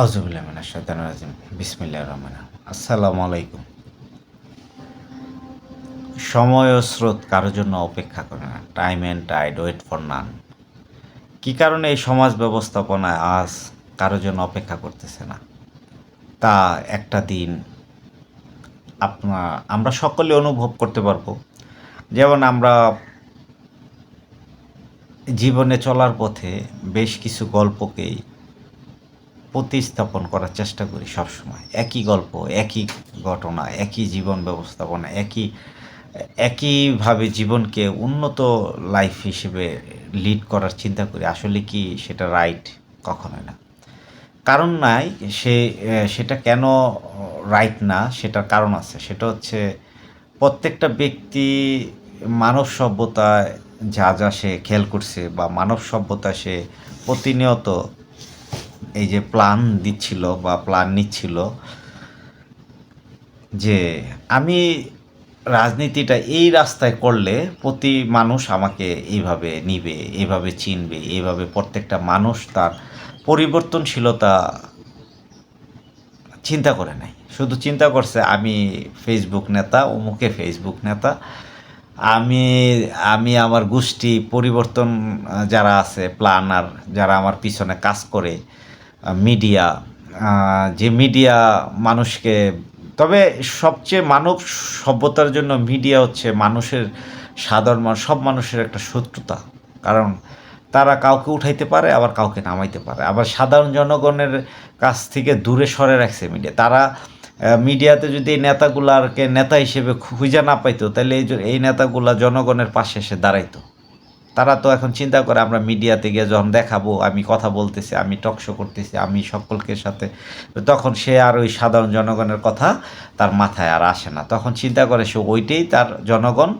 আউজুবিল্লাহিম বিসমিল্লা রহমান আসসালামু আলাইকুম। সময় ও স্রোত কারোর জন্য অপেক্ষা করে না। Time and tide wait for none কী কারণে এই সমাজ ব্যবস্থাপনায় আজ কারোর জন্য অপেক্ষা করতেছে না? তা একটা দিন আপনার আমরা সকলে অনুভব করতে পারব। যেমন আমরা জীবনে চলার পথে বেশ কিছু গল্পকেই প্রতিস্থাপন করার চেষ্টা করি সবসময়। একই গল্প, একই ঘটনা, একই জীবন ব্যবস্থাপনা, একই, একইভাবে জীবনকে উন্নত লাইফ হিসেবে লিড করার চিন্তা করি, আসলে কি সেটা রাইট কখনোই না। কারণ নাই, সে সেটা কেন রাইট না, সেটার কারণ আছে। সেটা হচ্ছে প্রত্যেকটা ব্যক্তি মানব সভ্যতায় যা যা সে খেয়াল করছে বা মানব সভ্যতা সে প্রতিনিয়ত এই যে প্ল্যান দিচ্ছিল বা প্ল্যান নিচ্ছিল যে আমি রাজনীতিটা এই রাস্তায় করলে প্রতি মানুষ আমাকে এইভাবে নিবে, এইভাবে চিনবে, এইভাবে প্রত্যেকটা মানুষ তার পরিবর্তনশীলতা চিন্তা করে নাই শুধু চিন্তা করছে, আমি ফেসবুক নেতা অমুকে ফেসবুক নেতা, আমি আমি আমার গোষ্ঠী পরিবর্তন যারা আছে প্ল্যানার যারা আমার পিছনে কাজ করে মিডিয়া যে মিডিয়া মানুষকে, তবে সবচেয়ে মানব সভ্যতার জন্য মিডিয়া হচ্ছে মানুষের সাধারণ সব মানুষের একটা শত্রুতা। কারণ তারা কাউকে উঠাইতে পারে, আবার কাউকে নামাইতে পারে। আবার সাধারণ জনগণের কাছ থেকে দূরে সরে রাখছে মিডিয়া তারা মিডিয়াতে যদি এই নেতাগুলারকে নেতা হিসেবে খুঁজে না পাইতো, তাহলে এই এই নেতাগুলা জনগণের পাশে এসে দাঁড়াইতো। তারা তো এখন চিন্তা করে আমরা মিডিয়াতে গিয়ে যখন দেখাবো, আমি কথা বলতেছি, আমি টকশো করতেছি, আমি সকলকে সাথে তখন সে আর ওই সাধারণ জনগণের কথা তার মাথায় আর আসে না। তখন চিন্তা করে সে ওইটাই তার জনগণ,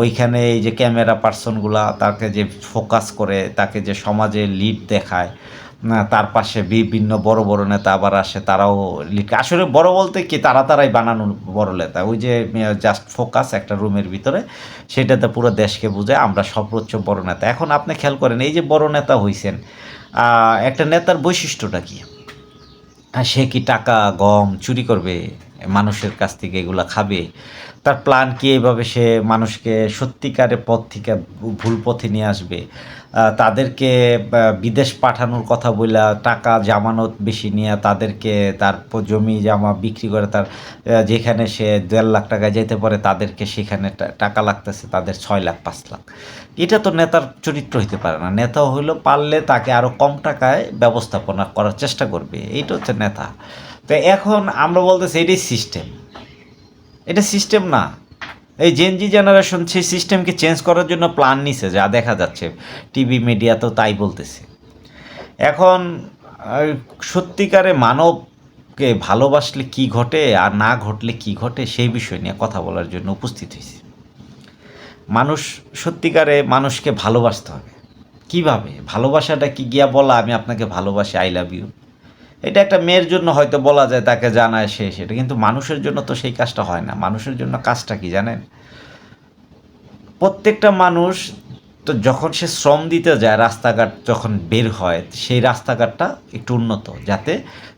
ওইখানে এই যে ক্যামেরা পার্সনগুলা তাকে যে ফোকাস করে, তাকে যে সমাজে লিড দেখায় তার পাশে বিভিন্ন বড় বড় নেতা আবার আসে, তারাও লিখে। আসলে বড় বলতে কি তারা তারাই বানানো বড় নেতা। ওই যে জাস্ট ফোকাস একটা রুমের ভিতরে, সেটাতে পুরো দেশকে বুঝে আমরা সর্বোচ্চ বড় নেতা। এখন আপনি খেয়াল করেন, এই যে বড় নেতা হইছেন একটা নেতার বৈশিষ্ট্যটা কি? সে কি টাকা, গম, চুরি করবে, মানুষের কাছ থেকে এগুলো খাবে তার প্ল্যান কি এইভাবে সে মানুষকে সত্যিকারের পথ থেকে ভুল পথে নিয়ে আসবে? তাদেরকে বিদেশ পাঠানোর কথা বলে টাকা, জামানত বেশি নিয়ে তাদেরকে তার জমি, জামা বিক্রি করে তার যেখানে সে দেড় লাখ টাকা যেতে পারে, তাদেরকে সেখানে টাকা লাগতেছে, তাদের ছয় লাখ, পাঁচ লাখ। এটা তো নেতার চরিত্র হইতে পারে না। নেতা হইল পারলে তাকে আরও কম টাকায় ব্যবস্থাপনা করার চেষ্টা করবে। এইটা হচ্ছে নেতা। তো এখন আমরা বলতেছি এটাই সিস্টেম এটা সিস্টেম না। এই জেনজি জেনারেশন সেই সিস্টেমকে চেঞ্জ করার জন্য প্ল্যান নিছে, যা দেখা যাচ্ছে। টিভি মিডিয়া তো তাই বলতেছে। এখন সত্যিকারে মানবকে ভালোবাসলে কি ঘটে, আর না ঘটলে কি ঘটে, সেই বিষয় নিয়ে কথা বলার জন্য উপস্থিত হয়েছে। মানুষ, সত্যিকারে মানুষকে ভালোবাসতে হবে। কীভাবে? ভালোবাসাটা কি গিয়া বলা, আমি আপনাকে ভালোবাসি আই লাভ ইউ এটা একটা মেয়ের জন্য হয়তো বলা যায় তাকে জানায় সে, সেটা। কিন্তু মানুষের জন্য তো সেই কাজটা হয় না। মানুষের জন্য কাজটা কি জানেন? প্রত্যেকটা মানুষ তো যখন সে শ্রম দিতে যায়, রাস্তাঘাট যখন বের হয়, সেই রাস্তাঘাটটা একটু উন্নত, যাতে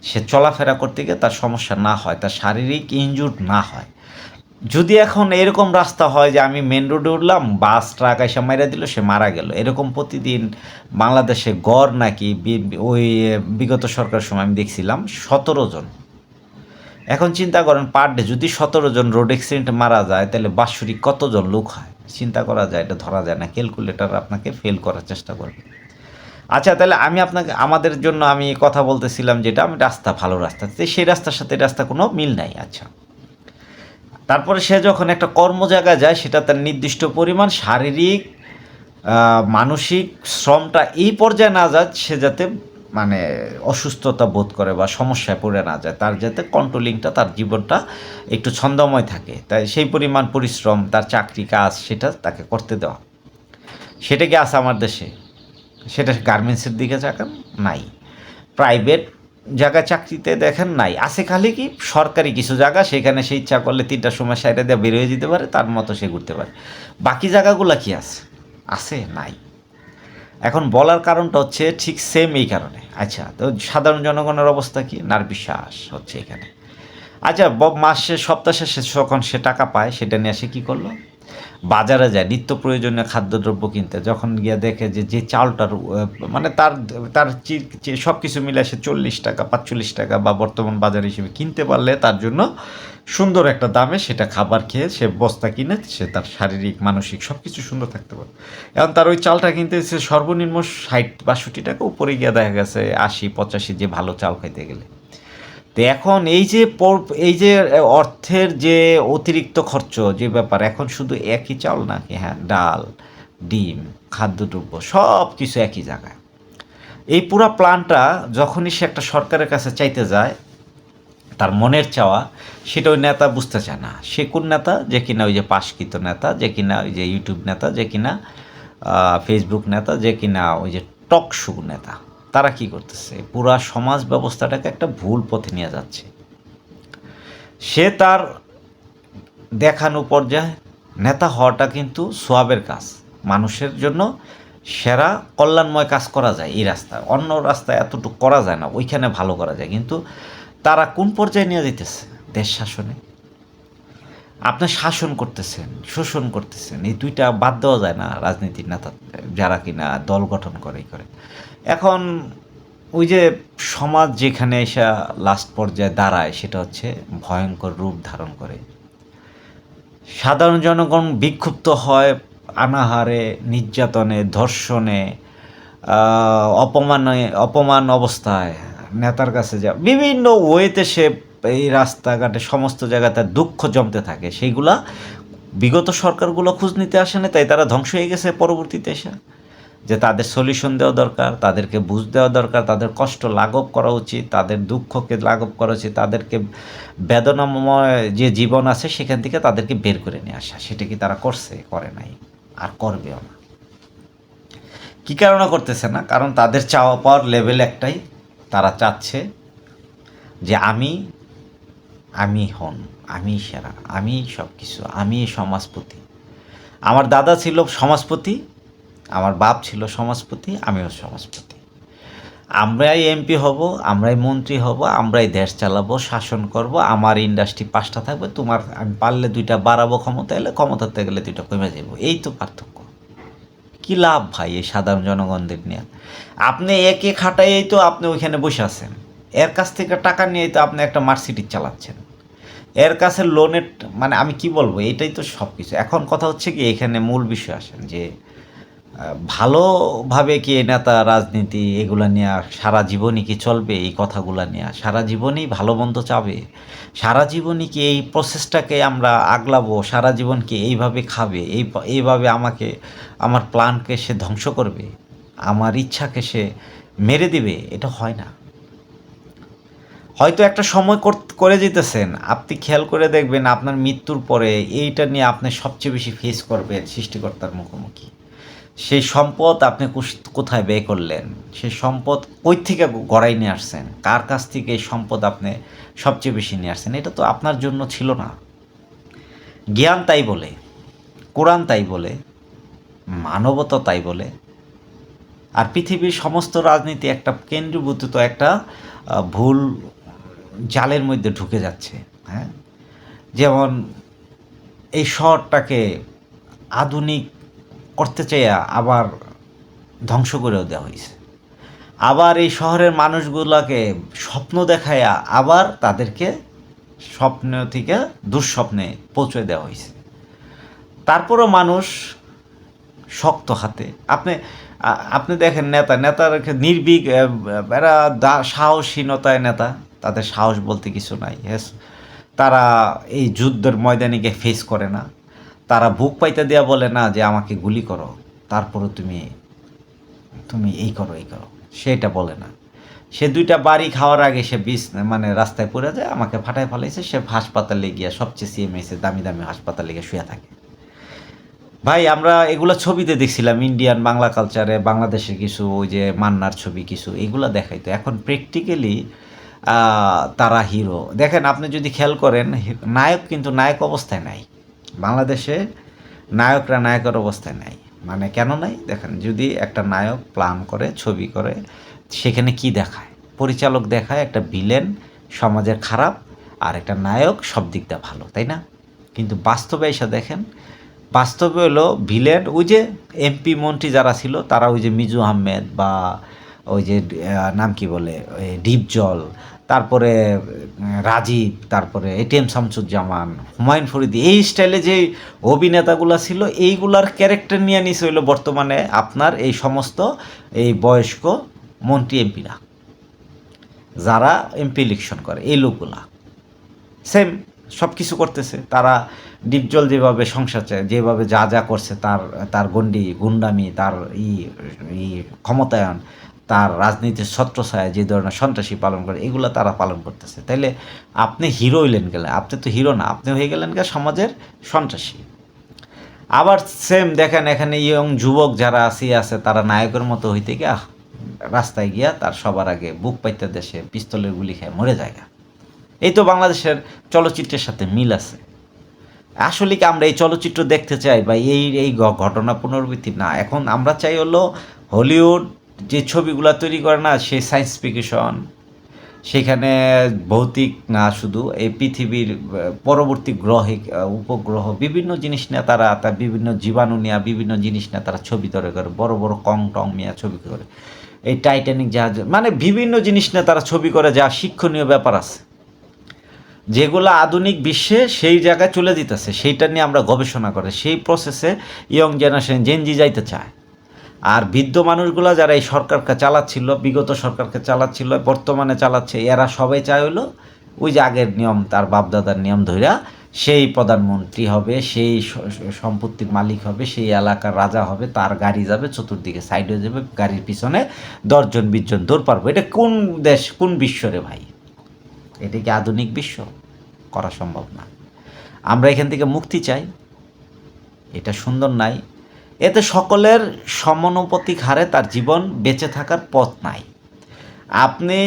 সে চলাফেরা করতে গিয়ে তার সমস্যা না হয়, তার শারীরিক ইনজুর না হয়। যদি এখন এরকম রাস্তা হয় যে আমি মেন রোডে উঠলাম বাস ট্রাক এসে মারা দিল, সে মারা গেল। এরকম প্রতিদিন বাংলাদেশে গড় নাকি ওই, বিগত সরকার সময় আমি দেখছিলাম, সতেরো জন। এখন চিন্তা করেন পার ডে যদি সতেরো জন রোড অ্যাক্সিডেন্টে মারা যায়, তাহলে বাৎসরিক কতজন লোক হয়? চিন্তা করা যায়, এটা ধরা যায় না। ক্যালকুলেটার আপনাকে ফেল করার চেষ্টা করবে। আচ্ছা তাহলে আমি আপনাকে, আমাদের জন্য আমি কথা বলতেছিলাম যেটা, আমি রাস্তা, ভালো রাস্তা। সেই রাস্তার সাথে রাস্তা কোনো মিল নাই। আচ্ছা। তারপরে সে যখন একটা কর্ম জায়গায় যায়, সেটা তার নির্দিষ্ট পরিমাণ শারীরিক মানসিক শ্রমটা এই পর্যায়ে না যায়, সে যাতে মানে অসুস্থতা বোধ করে বা সমস্যায় পড়ে না যায়, তার যাতে কন্ট্রোলিংটা তার জীবনটা একটু ছন্দময় থাকে। তাই সেই পরিমাণ পরিশ্রম, তার চাকরি, কাজ, সেটা তাকে করতে দেওয়া। সেটা কি আছে আমার দেশে? সেটা গার্মেন্টসের দিকে চাকান নাই। প্রাইভেট জায়গা চাকরিতে দেখেন নাই। আছে খালি কি সরকারি কিছু জায়গা, সেখানে সে ইচ্ছা করলে তিনটার সময় সাইডে দিয়ে হয়ে যেতে পারে, তার মতো সে ঘুরতে পারে। বাকি জায়গাগুলো কি আছে? আছে, নাই। এখন বলার কারণটা হচ্ছে ঠিক সেম এই কারণে। আচ্ছা তো সাধারণ জনগণের অবস্থা কি? নার বিশ্বাস হচ্ছে এখানে। আচ্ছা মাসে, সপ্তাহ শেষে যখন সে টাকা পায়, সেটা নিয়ে সে কী করল? বাজারে যায়, নিত্য প্রয়োজনীয় খাদ্যদ্রব্য কিনতে, যখন গিয়ে দেখে যে যে চালটার মানে তার তার সব কিছু মিলে সে চল্লিশ টাকা, পাঁচচল্লিশ টাকা বা বর্তমান বাজার হিসেবে কিনতে পারলে তার জন্য সুন্দর একটা দামে সেটা খাবার খেয়ে সে বস্তা কিনে সে তার শারীরিক, মানসিক সব কিছু সুন্দর থাকতে পারে। এখন তার ওই চালটা কিনতে সে সর্বনিম্ন ষাট, বাষট্টি টাকা উপরে গিয়ে দেখা গেছে আশি, পঁচাশি যে ভালো চাল খাইতে গেলে। তো এখন এই যে এই যে অর্থের যে অতিরিক্ত খরচ যে ব্যাপার, এখন শুধু একই চাল নাকি হ্যাঁ ডাল, ডিম, খাদ্যদ্রব্য সব কিছু একই জায়গায়। এই পুরা প্ল্যানটা যখনই সে একটা সরকারের কাছে চাইতে যায়, তার মনের চাওয়া, সেটা ওই নেতা বুঝতে চায় না। সে কোন নেতা? যে কিনা ওই যে পাশকৃত নেতা, যে কিনা ওই যে ইউটিউব নেতা, যে কিনা ফেসবুক নেতা, যে কিনা ওই যে টক শো নেতা। তারা কি করতেছে? পুরা সমাজ ব্যবস্থাটাকে একটা ভুল পথে নিয়ে যাচ্ছে। সে তার দেখানো পর্যায়ে নেতা হওয়াটা কিন্তু সোয়াবের কাজ। মানুষের জন্য সেরা, কল্যাণময় কাজ করা যায় এই রাস্তায় অন্য রাস্তায় এতটুকু করা যায় না, ওইখানে ভালো করা যায়। কিন্তু তারা কোন পর্যায়ে নিয়ে যেতেছে দেশ শাসনে। আপনি শাসন করতেছেন, শোষণ করতেছেন, এই দুইটা বাদ দেওয়া যায় না রাজনীতির নেতা, যারা কিনা দল গঠন করে করে। এখন ওই যে সমাজ যেখানে এসে লাস্ট পর্যায়ে দাঁড়ায়, সেটা হচ্ছে ভয়ঙ্কর রূপ ধারণ করে। সাধারণ জনগণ বিক্ষুব্ধ হয় আনাহারে নির্যাতনে, ধর্ষণে অপমানে, অপমান অবস্থায়। নেতার কাছে যা, বিভিন্ন ওয়েতে সে এই রাস্তাঘাটে সমস্ত জায়গায় তার দুঃখ জমতে থাকে। সেইগুলা বিগত সরকারগুলো খোঁজ নিতে আসে না তাই তারা ধ্বংস হয়ে গেছে পরবর্তীতে এসে। যে তাদের সলিউশন দেওয়া দরকার, তাদেরকে বুঝ দেওয়া দরকার, তাদের কষ্ট লাঘব করা উচিত, তাদের দুঃখকে লাঘব করা উচিত, তাদেরকে বেদনাময় যে জীবন আছে সেখান থেকে তাদেরকে বের করে নিয়ে আসা। সেটা কি তারা করছে? করে নাই। আর করবেও না। কী কারণে করতেছে না? কারণ তাদের চাওয়া পাওয়ার লেভেল একটাই। তারা চাচ্ছে যে আমি আমি হন, আমি সেরা, আমি সব কিছু আমি সমাজপতি। আমার দাদা ছিল সমাজপতি আমার বাপ ছিল সমাজপতি, আমিও সমাজপতি। আমরাই এমপি হব, আমরাই মন্ত্রী হব, আমরাই দেশ চালাবো, শাসন করব, আমার ইন্ডাস্ট্রি পাঁচটা থাকবে, তোমার আমি পারলে দুইটা বাড়াবো ক্ষমতা, এলে ক্ষমতাতে গেলে দুইটা কমে যাব এই তো পার্থক্য। কি লাভ ভাই এই সাধারণ জনগণদের নিয়ে? আপনি একে খাটাইয়েই তো আপনি ওইখানে বসে আছেন। এর কাছ থেকে টাকা নিয়েই তো আপনি একটা মার্সিডিজ চালাচ্ছেন। এর কাছে লোনের মানে আমি কি বলব, এটাই তো সব কিছু এখন কথা হচ্ছে কি, এখানে মূল বিষয় আসেন যে ভালোভাবে কি নেতা রাজনীতি এগুলা নিয়ে সারা জীবনই কি চলবে? এই কথাগুলা নিয়ে সারা জীবনই ভালো মন্দ চাবে? সারা জীবনই কি এই প্রসেসটাকে আমরা আগলাবো? সারা জীবন কি এইভাবে খাবে? এই এইভাবে আমাকে, আমার প্ল্যানকে সে ধ্বংস করবে? আমার ইচ্ছাকে সে মেরে দিবে? এটা হয় না। হয়তো একটা সময় করে যেতেছেন। আপনি খেয়াল করে দেখবেন আপনার মৃত্যুর পরে এইটা নিয়ে আপনি সবচেয়ে বেশি ফেস করবেন সৃষ্টিকর্তার মুখোমুখি। সেই সম্পদ আপনি কোথায় ব্যয় করলেন? সেই সম্পদ কই থেকে গড়াই নিয়ে আসছেন? কার কাছ থেকে এই সম্পদ আপনি সবচেয়ে বেশি নিয়ে আসছেন? এটা তো আপনার জন্য ছিল না। জ্ঞান তাই বলে, কোরআন তাই বলে, মানবতা তাই বলে। আর পৃথিবীর সমস্ত রাজনীতি একটা কেন্দ্রীভূত একটা ভুল জালের মধ্যে ঢুকে যাচ্ছে হ্যাঁ? যেমন এই শহরটাকে আধুনিক করতে চাইয়া আবার ধ্বংস করেও দেওয়া হয়েছে। আবার এই শহরের মানুষগুলোকে স্বপ্ন দেখায়া আবার তাদেরকে স্বপ্ন থেকে দুঃস্বপ্নে পৌঁছে দেওয়া হয়েছে। তারপরও মানুষ শক্ত হাতে। আপনি আপনি দেখেন নেতা নেতার নির্ভীক আহ, এরা সাহসীনতায় নেতা তাদের সাহস বলতে কিছু নাই। হ্যাঁ তারা এই যুদ্ধের ময়দানে গিয়ে ফেস করে না। তারা বুক পাইতে দেওয়া বলে না যে আমাকে গুলি করো তারপরে তুমি তুমি এই করো এই করো। সেটা বলে না। সে দুইটা বাড়ি খাওয়ার আগে সে বিষ মানে রাস্তায় পড়ে যায়, আমাকে ফাটায় ফেলাইছে, সে হাসপাতালে গিয়া সবচেয়ে সিএমএসে দামি দামি হাসপাতালে গিয়ে শুয়ে থাকে। ভাই, আমরা এগুলো ছবিতে দেখছিলাম ইন্ডিয়ান বাংলা কালচারে বাংলাদেশের কিছু, ওই যে মান্নার ছবি কিছু, এগুলো দেখাইতো। এখন প্র্যাকটিক্যালি তারা হিরো দেখেন, আপনি যদি খেয়াল করেন, নায়ক কিন্তু নায়ক অবস্থায় নাই। বাংলাদেশে নায়করা নায়কের অবস্থায় নাই। মানে কেন নাই? দেখেন, যদি একটা নায়ক প্ল্যান করে, ছবি করে, সেখানে কি দেখায়? পরিচালক দেখায় একটা ভিলেন, সমাজের খারাপ, আর একটা নায়ক সব দিকটা ভালো, তাই না? কিন্তু বাস্তবে এসে দেখেন, বাস্তবে হলো ভিলেন, ওই যে এমপি মন্ত্রী যারা ছিল, তারা ওই যে মিজু আহমেদ বা ওই যে নাম কি বলে ডিপজল তারপরে রাজীব, তারপরে এটিএম শামসুজ্জামান, হুমায়ুন ফরিদি, এই স্টাইলে যে অভিনেতাগুলো ছিল, এইগুলার ক্যারেক্টার নিয়ে নিছে হইল বর্তমানে আপনার এই সমস্ত এই বয়স্ক মন্ত্রী এমপিরা, যারা এমপি ইলেকশন করে, এই লোকগুলা। সেম সব কিছু করতেছে। তারা ডিপজল যেভাবে সংসার যেভাবে যা যা করছে, তার তার গন্ডি গুন্ডামি, তার ই, ক্ষমতায়ন তার রাজনীতির ছত্রছায়া যে ধরনের সন্ত্রাসী পালন করে, এগুলো তারা পালন করতেছে। তাইলে আপনি হিরো হইলেন গেলেন আপনি তো হিরো না, আপনি হয়ে গেলেন গে সমাজের সন্ত্রাসী। আবার সেম দেখেন এখানে ইয়ং যুবক যারা আছে আছে, তারা নায়কের মতো হইতে গিয়া রাস্তায় গিয়া তার সবার আগে বুক পাইতে দেশে পিস্তলের গুলি খেয়ে, মরে যায় এই তো বাংলাদেশের চলচ্চিত্রের সাথে মিল আছে। আসলে কি আমরা এই চলচ্চিত্র দেখতে চাই বা এই এই ঘটনা পুনরাবৃত্তি? না, এখন আমরা চাই হলো হলিউড যে ছবিগুলো তৈরি করে না সেই সায়েন্স ফিকশন সেখানে ভৌতিক না শুধু, এই পৃথিবীর পরবর্তী গ্রহে উপগ্রহ, বিভিন্ন জিনিস নিয়ে তারা, তার বিভিন্ন জীবাণু নিয়ে, বিভিন্ন জিনিস নিয়ে তারা ছবি তৈরি করে, বড় বড় কং টং নিয়ে ছবি করে। এই টাইটানিক জাহাজ মানে বিভিন্ন জিনিস নিয়ে তারা ছবি করে, যা শিক্ষণীয় ব্যাপার আছে। যেগুলো আধুনিক বিশ্বে সেই জায়গায় চলে যেতেছে, সেইটা নিয়ে আমরা গবেষণা করে, সেই প্রসেসে ইয়ং জেনারেশন জেনজি যাইতে চায়। আর বৃদ্ধ মানুষগুলো যারা এই সরকারকে চালাচ্ছিল, বিগত সরকারকে চালাচ্ছিল, বর্তমানে চালাচ্ছে, এরা সবাই চায় হলো ওই যে আগের নিয়ম, তার বাপদাদার নিয়ম ধইরা সেই প্রধানমন্ত্রী হবে, সেই সম্পত্তির মালিক হবে, সেই এলাকার রাজা হবে, তার গাড়ি যাবে, চতুর্দিকে সাইড হয়ে যাবে, গাড়ির পিছনে দশজন, বিশজন দৌড় পারব। এটা কোন দেশ, কোন বিশ্ব রে ভাই? এটা কি আধুনিক বিশ্ব? করা সম্ভব না। আমরা এখান থেকে মুক্তি চাই। এটা সুন্দর নাই। এতে সকলের সমানুপাতিক হারে তার জীবন বেঁচে থাকার পথ নাই। আপনি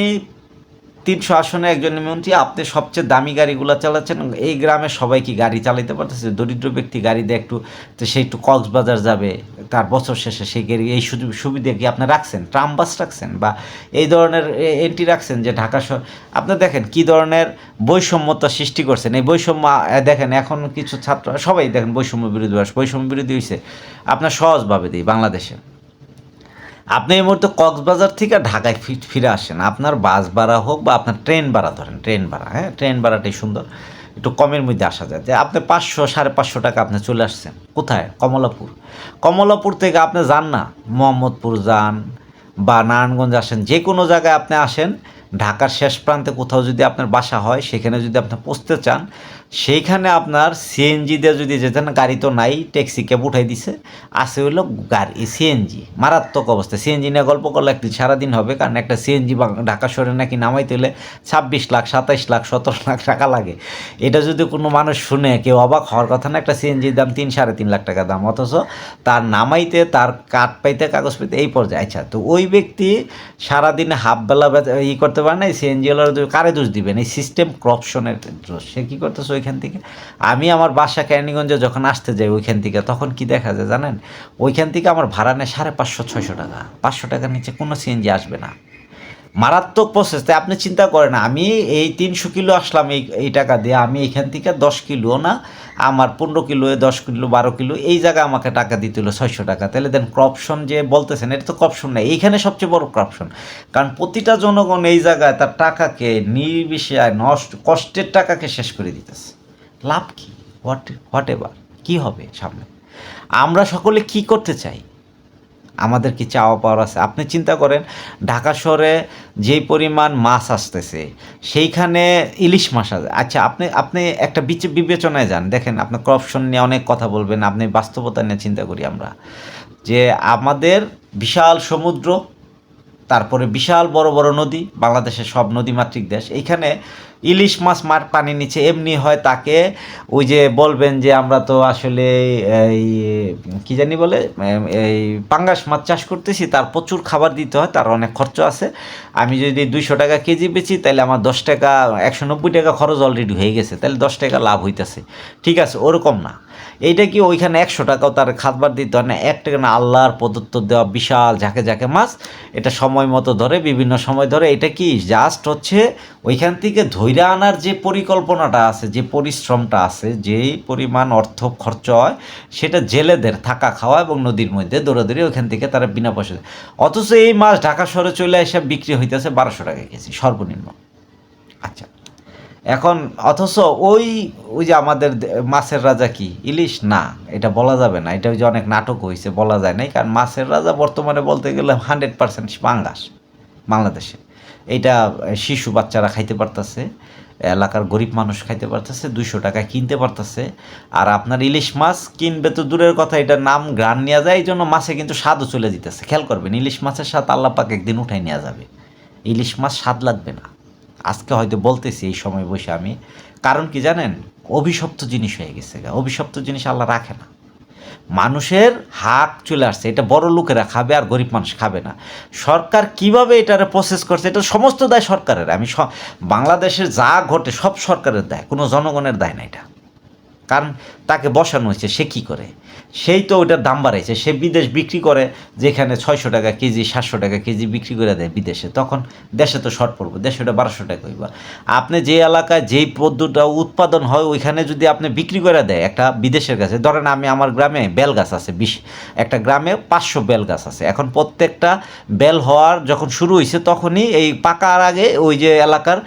তিনশো আসনে একজন মন্ত্রী আপনি সবচেয়ে দামি গাড়িগুলো চালাচ্ছেন, এই গ্রামে সবাই কি গাড়ি চালাইতে পারতেছে? দরিদ্র ব্যক্তি গাড়ি দিয়ে একটু সে একটু কক্সবাজার যাবে তার বছর শেষে সেই এই সুবিধা কি আপনি রাখছেন? ট্রাম বাস রাখছেন বা এই ধরনের এন্ট্রি রাখছেন যে ঢাকা শহর আপনি দেখেন কি ধরনের বৈষম্যতা সৃষ্টি করছেন। এই বৈষম্য দেখেন এখন কিছু ছাত্র, সবাই দেখেন বৈষম্য বিরোধী বাস বৈষম্য বিরোধী হয়েছে। আপনার সহজভাবে দিই বাংলাদেশে। আপনি এই মুহূর্তে কক্সবাজার থেকে ঢাকায় ফিরে আসেন। আপনার বাস ভাড়া হোক বা আপনার ট্রেন ভাড়া, ধরেন ট্রেন ভাড়া হ্যাঁ? ট্রেন ভাড়াটাই সুন্দর। একটু কমের মধ্যে আসা যায়। যে আপনি পাঁচশো, সাড়ে পাঁচশো টাকা আপনি চলে আসছেন। কোথায়? কমলাপুর। কমলাপুর থেকে আপনি যান না? মোহাম্মদপুর যান বা নারায়ণগঞ্জ আসেন। যে কোনো জায়গায় আপনি আসেন, ঢাকার শেষ প্রান্তে কোথাও যদি আপনার বাসা হয়, সেখানে যদি আপনি পৌঁছতে চান সেইখানে আপনার সিএনজি দিয়ে যদি যেতেন, গাড়ি তো নাই ট্যাক্সি ক্যাব উঠাই দিছে। আছে হলো গাড়ি সিএনজি মারাত্মক অবস্থা। সিএনজি নিয়ে গল্প করলে একটি সারাদিন হবে, কারণ একটা সিএনজি ঢাকা শহরে নাকি নামাইতে হলে ছাব্বিশ লাখ, সাতাইশ লাখ, সতেরো লাখ টাকা লাগে। এটা যদি কোনো মানুষ শুনে, কেউ অবাক হওয়ার কথা না, একটা সিএনজির দাম তিন, সাড়ে তিন লাখ টাকা দাম, অথচ তার নামাইতে, তার কাঠ পাইতে, কাগজ পাইতে, এই পর্যায়ে। আচ্ছা তো ওই ব্যক্তি সারাদিনে হাফ বেলা বেচা- ই করতে পারে না সিএনজি কারে দোষ দিবেন? এই সিস্টেম করপশনের দোষ। সে কী করতেছে? ওইখান থেকে। আমি আমার বাসা ক্যানিগঞ্জে যখন আসতে যাই ওইখান থেকে, তখন কি দেখা যায় জানেন? ওইখান থেকে আমার ভাড়া নেয় সাড়ে পাঁচশো, ছয়শো টাকা। পাঁচশো টাকার নিচে কোনো সিএনজি আসবে না। মারাত্মক প্রসেস তাই আপনি চিন্তা করেন আমি এই তিনশো কিলো আসলাম এই এই টাকা দিয়ে, আমি এখান থেকে দশ কিলো না, আমার পনেরো কিলো দশ কিলো, বারো কিলো, এই জায়গায় আমাকে টাকা দিতে হলো ছয়শো টাকা। তাহলে দেন ক্রপশন যে বলতেছেন, এটা তো ক্রপশন না, এইখানে সবচেয়ে বড় ক্রপশন কারণ প্রতিটা জনগণ এই জায়গায় তার টাকাকে নির্বিষয় নষ্ট, কষ্টের টাকাকে শেষ করে দিতেছে। লাভ কি? হোয়াট হোয়াট এভার কী হবে সামনে? আমরা সকলে কি করতে চাই? আমাদের কি চাওয়া পাওয়ার আছে? আপনি চিন্তা করেন, ঢাকা শহরে যেই পরিমাণ মাছ আসতেছে, সেইখানে ইলিশ মাছ আছে। আচ্ছা আপনি আপনি একটা বিচ- বিবেচনায় যান। দেখেন, আপনি করপশন নিয়ে অনেক কথা বলবেন, আপনি বাস্তবতা নিয়ে চিন্তা করি আমরা। যে আমাদের বিশাল সমুদ্র তারপরে বিশাল বড় বড় নদী, বাংলাদেশের সব নদীমাতৃক দেশ। এইখানে ইলিশ মাছ মার পানি নিচে এমনি হয় তাকে ওই যে বলবেন যে আমরা তো আসলে এই, কী জানি বলে এই পাঙ্গাস মাছ চাষ করতেছি, তার প্রচুর খাবার দিতে হয়, তার অনেক খরচ আছে। আমি যদি দুইশো টাকা কেজি বেচি, তাহলে আমার দশ টাকা, একশো নব্বই টাকা খরচ অলরেডি হয়ে গেছে, তাহলে দশ টাকা লাভ হইতেছে। ঠিক আছে, ওরকম না। এইটা কি ওইখানে একশো টাকাও তার খাতবার দিতে হয় না? এক টাকা না, আল্লাহর প্রদত্ত দেওয়া বিশাল ঝাঁকে ঝাঁকে মাছ। এটা সময় মতো ধরে, বিভিন্ন সময় ধরে। এটা কি জাস্ট হচ্ছে ওইখান থেকে ধৈর্য আনার যে পরিকল্পনাটা আছে, যে পরিশ্রমটা আছে, যেই পরিমাণ অর্থ খরচ হয়, সেটা জেলেদের থাকা খাওয়া এবং নদীর মধ্যে দৌড়াদৌড়ি ওইখান থেকে তারা বিনা পয়সা অথচ এই মাছ ঢাকা শহরে চলে এসে বিক্রি হইতেছে বারোশো টাকা কেজি, সর্বনিম্ন। আচ্ছা। এখন অথচ ওই ওই যে আমাদের মাছের রাজা কি? ইলিশ? না এটা বলা যাবে না। এটা ওই যে অনেক নাটক হয়েছে বলা যায় নাই। কারণ মাছের রাজা বর্তমানে বলতে গেলে হান্ড্রেড পার্সেন্ট পাঙ্গাস বাংলাদেশে। আহ, শিশু বাচ্চারা খাইতে পারতেছে এলাকার গরিব মানুষ খাইতে পারতেছে দুইশো টাকা কিনতে পারতেছে। আর আপনার ইলিশ মাছ কিনবে তো দূরের কথা এটা নাম গ্রান নেওয়া যায় এই জন্য মাছে কিন্তু স্বাদও চলে যেতেছে। খেয়াল করবেন ইলিশ মাছের স্বাদ আল্লাহ পাক একদিন উঠাই নেওয়া যাবে। ইলিশ মাছ স্বাদ লাগবে না। আজকে হয়তো বলতেছি এই সময় বসে আমি। কারণ কি জানেন? অভিশপ্ত জিনিস হয়ে গেছে। অভিশপ্ত জিনিস আল্লাহ রাখে না। মানুষের হাত চলে আসছে। এটা বড় লোকেরা খাবে আর গরিব মানুষ খাবে না। সরকার কীভাবে এটারে প্রসেস করছে? এটা সমস্ত দায় সরকারের। আমি বাংলাদেশের যা ঘটে সব সরকারের দায়। কোনো জনগণের দায় না এটা। কারণ তাকে বসানো হয়েছে সে কী করে? সেই তো ওটার দাম বাড়াইছে। সে বিদেশ বিক্রি করে, যেখানে ছয়শো টাকা কেজি, সাতশো টাকা কেজি বিক্রি করে দেয় বিদেশে। তখন দেশে তো শর্ট পড়ব, দেশে ওটা বারোশো টাকা হইবা। আপনি যে এলাকায় যেই পদ্মটা উৎপাদন হয়, ওইখানে যদি আপনি বিক্রি করে দেয় একটা বিদেশের কাছে, ধরেন আমি আমার গ্রামে বেল গাছ আছে, বিশ, একটা গ্রামে পাঁচশো বেল গাছ আছে। এখন প্রত্যেকটা বেল হওয়ার যখন শুরু হয়েছে তখনই এই পাকার আগে ওই যে এলাকার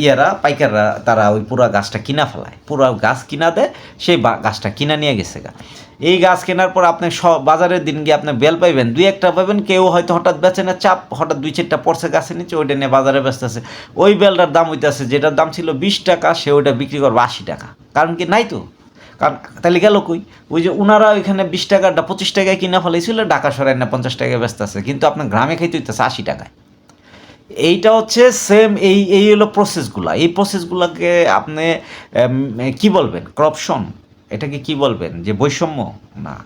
ইয়েরা, পাইকাররা, তারা ওই পুরা গাছটা কিনা ফেলায়। পুরা গাছ কিনা দেয়, সেই গাছটা কিনা নিয়ে গেছে গা। এই গাছ কেনার পর আপনি বাজারের দিন গিয়ে আপনি বেল পাইবেন। দুই একটা পাবেন, কেউ হয়তো হঠাৎ বেচে না, চাপ হঠাৎ দুই চারটা পড়ছে গাছের নিচে, ওইটা নিয়ে বাজারে বেচতেছে ওই বেলটার দাম হইতেছে, যেটার দাম ছিল বিশ টাকা, সে ওইটা বিক্রি করবে আশি টাকা। কারণ কি নাই তো? কারণ তাহলে গেল কই? ওই যে ওনারা ওইখানে বিশ টাকাটা পঁচিশ টাকায় কিনা ফেলেছিল ঢাকা সরাই না পঞ্চাশ টাকায় ব্যস্ত আছে। কিন্তু আপনার গ্রামে খাইতে হইতেছে আশি টাকায়। এইটা হচ্ছে সেম এই এই হলো প্রসেসগুলা এই প্রসেসগুলোকে আপনি কি বলবেন? করপশন এটাকে কি বলবেন? যে বৈষম্য? না।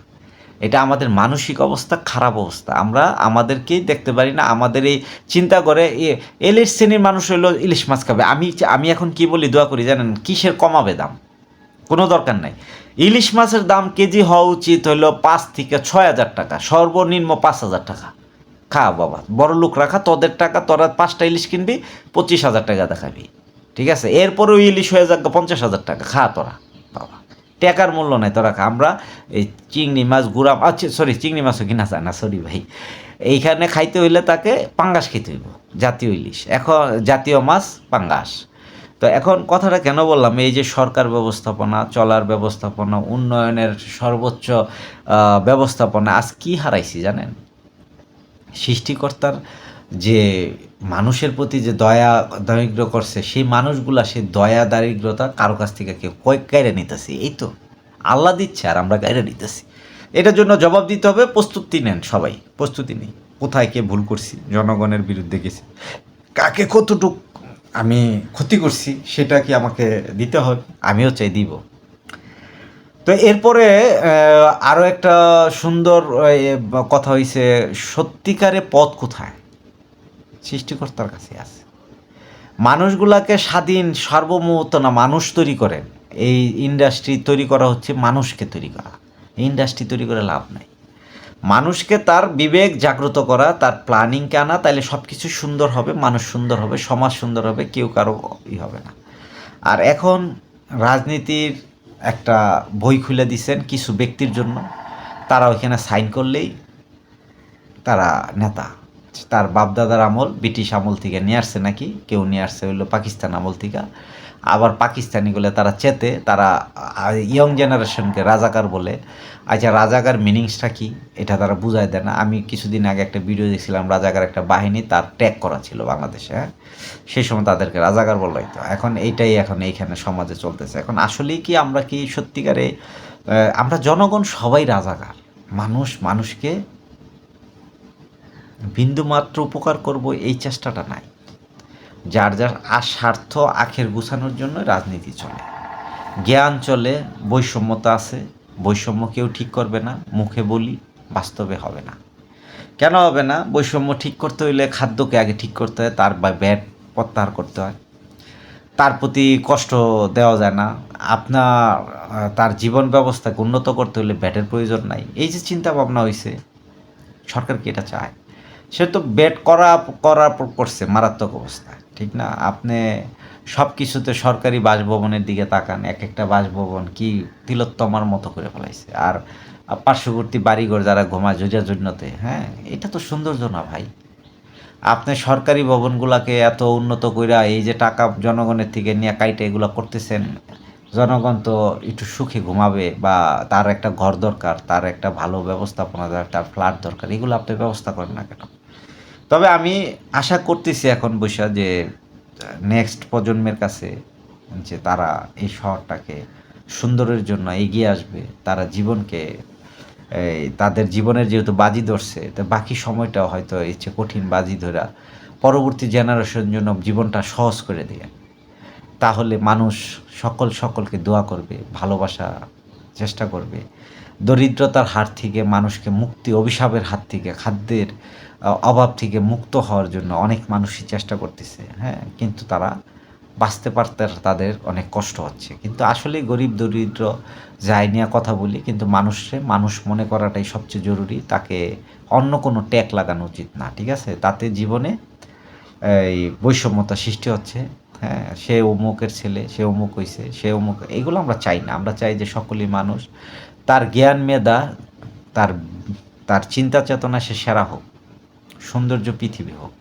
এটা আমাদের মানসিক অবস্থা, খারাপ অবস্থা। আমরা আমাদেরকেই দেখতে পারি না। আমাদের এই চিন্তা করে এলিশ শ্রেণির মানুষ হইল ইলিশ মাছ খাবে। আমি আমি এখন কি বলি? দোয়া করি, জানেন, কিসের কমাবে দাম? কোনো দরকার নাই। ইলিশ মাছের দাম কেজি হওয়া উচিত হইল পাঁচ থেকে ছয় হাজার টাকা। সর্বনিম্ন পাঁচ হাজার টাকা। খা বাবা, বড় লোক রাখা, তোদের টাকা, তোরা পাঁচটা ইলিশ কিনবি, পঁচিশ হাজার টাকা দেখাবি। ঠিক আছে? এরপরে ওই ইলিশ হয়ে যাক পঞ্চাশ হাজার টাকা। খা তোরা, বাবা। টাকার মূল্য নাই, তোরা আমরা এই চিংড়ি মাছ গুড়া আচ্ছা সরি চিংড়ি মাছও কিনা যায় না সরি ভাই। এইখানে খাইতে হইলে তাকে পাঙ্গাস খেতে হইব, জাতীয় ইলিশ। এখন জাতীয় মাছ, পাঙ্গাস। তো এখন কথাটা কেন বললাম, এই যে সরকার ব্যবস্থাপনা, চলার ব্যবস্থাপনা, উন্নয়নের সর্বোচ্চ ব্যবস্থাপনা, আজ কি হারাইছি জানেন? সৃষ্টিকর্তার যে মানুষের প্রতি যে দয়া দারিদ্র করছে সেই মানুষগুলা, সেই দয়া, দারিদ্রতা কারও কাছ থেকে কেউ কয়েক কাইরে নিতেছি। এই তো। আল্লাহ দিচ্ছে আর আমরা কাইরে নিতেছি। এটার জন্য জবাব দিতে হবে, প্রস্তুতি নেন সবাই, প্রস্তুতি নেই। কোথায় কে ভুল করছি, জনগণের বিরুদ্ধে গেছি। কাকে কতটুক আমি ক্ষতি করছি, সেটা কি আমাকে দিতে হবে? আমিও চাই দিব। তো এরপরে আরও একটা সুন্দর কথা হয়েছে সত্যিকারে পথ কোথায়? সৃষ্টিকর্তার কাছে আছে। মানুষগুলাকে স্বাধীন, সার্বভৌমত্ব না মানুষ তৈরি করেন, এই ইন্ডাস্ট্রি তৈরি করা হচ্ছে মানুষকে তৈরি করা। ইন্ডাস্ট্রি তৈরি করে লাভ নাই। মানুষকে তার বিবেক জাগ্রত করা, তার প্ল্যানিংকে আনা তাহলে সব কিছু সুন্দর হবে, মানুষ সুন্দর হবে, সমাজ সুন্দর হবে, কেউ কারও ই হবে না। আর এখন রাজনীতির একটা বই খুলে দিছেন কিছু ব্যক্তির জন্য। তারা ওইখানে সাইন করলেই তারা নেতা। তার বাপদাদার আমল ব্রিটিশ আমল থেকে নিয়ে আসছে নাকি? কেউ নিয়ে আসছে হইল পাকিস্তান আমল থেকে। আবার পাকিস্তানিগুলো তারা চেতে, তারা ইয়ং জেনারেশনকে রাজাকার বলে। আচ্ছা রাজাকার মিনিংসটা কি? এটা তারা বুঝায় দেয় না। আমি কিছুদিন আগে একটা ভিডিও দেখছিলাম, রাজাকার একটা বাহিনী তার ট্যাগ করা ছিল বাংলাদেশে হ্যাঁ? সেই সময় তাদেরকে রাজাকার বলা হইতো। এখন এইটাই এখন এইখানে সমাজে চলতেছে। এখন আসলেই কি আমরা কি সত্যিকারে আমরা জনগণ সবাই রাজাকার। মানুষ মানুষকে বিন্দুমাত্র উপকার করব এই চেষ্টাটা নাই। যার যার আর স্বার্থ আখের গুছানোর জন্য রাজনীতি চলে। জ্ঞান চলে, বৈষম্যতা আছে, বৈষম্য কেউ ঠিক করবে না, মুখে বলি, বাস্তবে হবে না। কেন হবে না? বৈষম্য ঠিক করতে হইলে খাদ্যকে আগে ঠিক করতে হয়, তার বা ব্যাট প্রত্যাহার করতে হয়। তার প্রতি কষ্ট দেওয়া যায় না। আপনার, তার জীবন ব্যবস্থাকে উন্নত করতে হলে ব্যাটের প্রয়োজন নাই। এই যে চিন্তা ভাবনা হয়েছে সরকার কি এটা চায়? সে তো ব্যাট করা করা করছে, মারাত্মক অবস্থা, ঠিক না? আপনি সব কিছুতে সরকারি বাসভবনের দিকে তাকান, এক একটা বাসভবন কি তিলোত্তমার মতো করে ফেলাইছে। আর পার্শ্ববর্তী বাড়িঘর যারা ঘুমায় জন্যতে হ্যাঁ এটা তো সৌন্দর্য না ভাই। আপনি সরকারি ভবনগুলোকে এত উন্নত কইরা এই যে টাকা জনগণের থেকে নিয়ে কাইটে এগুলো করতেছেন, জনগণ তো একটু সুখে ঘুমাবে বা তার একটা ঘর দরকার, তার একটা ভালো ব্যবস্থাপনা দরকার, তার ফ্ল্যাট দরকার, এগুলো আপনি ব্যবস্থা করেন না কেন? তবে আমি আশা করতেছি এখন বৈশা যে নেক্সট প্রজন্মের কাছে যে তারা এই শহরটাকে সুন্দরের জন্য এগিয়ে আসবে, তারা জীবনকে তাদের জীবনের যেহেতু বাজি ধরছে, তো বাকি সময়টা হয়তো যে কঠিন বাজি ধরা পরবর্তী জেনারেশন জন্য জীবনটা সহজ করে দিয়ে। তাহলে মানুষ সকল সকলকে দোয়া করবে, ভালোবাসা চেষ্টা করবে। দরিদ্রতার হাত থেকে মানুষকে মুক্তি, অভিশাপের হাত থেকে খাদ্যের অভাব থেকে মুক্ত হওয়ার জন্য অনেক মানুষই চেষ্টা করতেছে হ্যাঁ? কিন্তু তারা বাঁচতে পারতে তাদের অনেক কষ্ট হচ্ছে। কিন্তু আসলে গরিব দরিদ্র যাই নিয়ে কথা বলি, কিন্তু মানুষে, মানুষ মনে করাটাই সবচেয়ে জরুরি, তাকে অন্য কোনো ট্যাগ লাগানো উচিত না, ঠিক আছে? তাতে জীবনে এই বৈষম্যতা সৃষ্টি হচ্ছে হ্যাঁ? সে অমুকের ছেলে, সে অমুক হইছে, সে অমুক, এগুলো আমরা চাই না। আমরা চাই যে সকলেই মানুষ, তার জ্ঞান, মেধা, তার তার চিন্তা চেতনা সে সেরা হোক। সৌন্দর্য পৃথিবী হোক।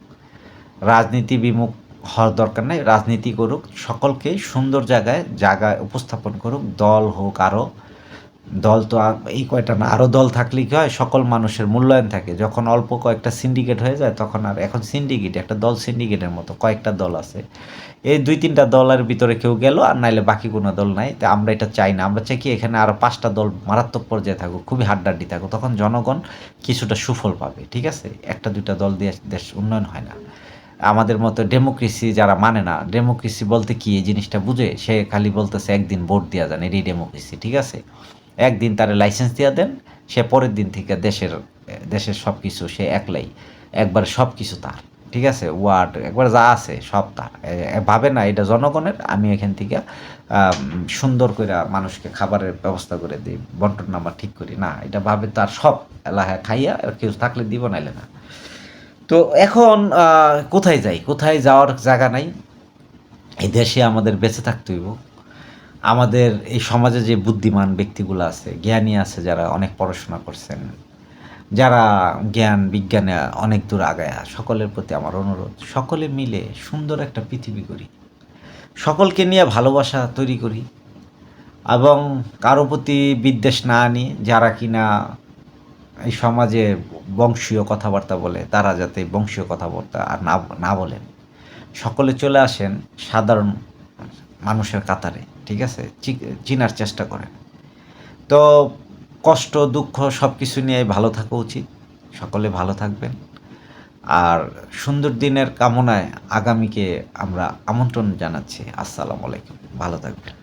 রাজনীতি বিমুখ হওয়ার দরকার নেই, রাজনীতি করুক সকলকে সুন্দর জায়গায় জায়গায় উপস্থাপন করুক, দল হোক আরও দল তো এই কয়টা না আরও দল থাকলে কী হয়, সকল মানুষের মূল্যায়ন থাকে। যখন অল্প কয়েকটা সিন্ডিকেট হয়ে যায়, তখন আর এখন সিন্ডিকেট একটা দল সিন্ডিকেটের মতো, কয়েকটা দল আছে। এই দুই তিনটা দলের ভিতরে কেউ গেল, আর নাইলে বাকি কোনো দল নাই। তা আমরা এটা চাই না। আমরা চাই কি এখানে আরও পাঁচটা দল মারাত্মক পর্যায়ে থাকুক, খুবই হাড্ডাড্ডি থাকুক, তখন জনগণ কিছুটা সুফল পাবে, ঠিক আছে? একটা দুইটা দল দিয়ে দেশ উন্নয়ন হয় না। আমাদের মতো ডেমোক্রেসি যারা মানে না, ডেমোক্রেসি বলতে কি? এই জিনিসটা বুঝে সে খালি বলতেছে, একদিন ভোট দেওয়া যান, এটাই ডেমোক্রেসি, ঠিক আছে? একদিন তারে লাইসেন্স দিয়ে দেন, সে পরের দিন থেকে দেশের দেশের সব কিছু সে একলাই। একবার সব কিছু তার। ঠিক আছে, ওয়ার্ড, একবার যা আছে সব তার ভাবে না, এটা জনগণের, আমি এখান থেকে সুন্দর করে মানুষকে খাবারের ব্যবস্থা করে দিই, বন্টন নাম্বার ঠিক করি। না, এটা ভাবে তার সব এলাকায় খাইয়া কেউ থাকলে দিব নাইলে না। তো এখন কোথায় যাই? কোথায় যাওয়ার জায়গা নাই। এই দেশে আমাদের বেঁচে থাকতে হইব। আমাদের এই সমাজে যে বুদ্ধিমান ব্যক্তিগুলো আছে, জ্ঞানী আছে যারা অনেক পড়াশোনা করছেন যারা জ্ঞান, বিজ্ঞানে অনেক দূর আগায়া, সকলের প্রতি আমার অনুরোধ, সকলে মিলে সুন্দর একটা পৃথিবী করি সকলকে নিয়ে ভালোবাসা তৈরি করি এবং কারও প্রতি বিদ্বেষ না আনি, যারা কিনা এই সমাজে বংশীয় কথাবার্তা বলে, তারা যাতে বংশীয় কথাবার্তা আর না না বলেন। সকলে চলে আসেন সাধারণ মানুষের কাতারে, ঠিক আছে? চিনার চেষ্টা করেন। তো কষ্ট, দুঃখ সব কিছু নিয়ে ভালো থাকা উচিত। সকলে ভালো থাকবেন। আর সুন্দর দিনের কামনায় আগামীকে আমরা আমন্ত্রণ জানাচ্ছি। আসসালামু আলাইকুম। ভালো থাকবেন।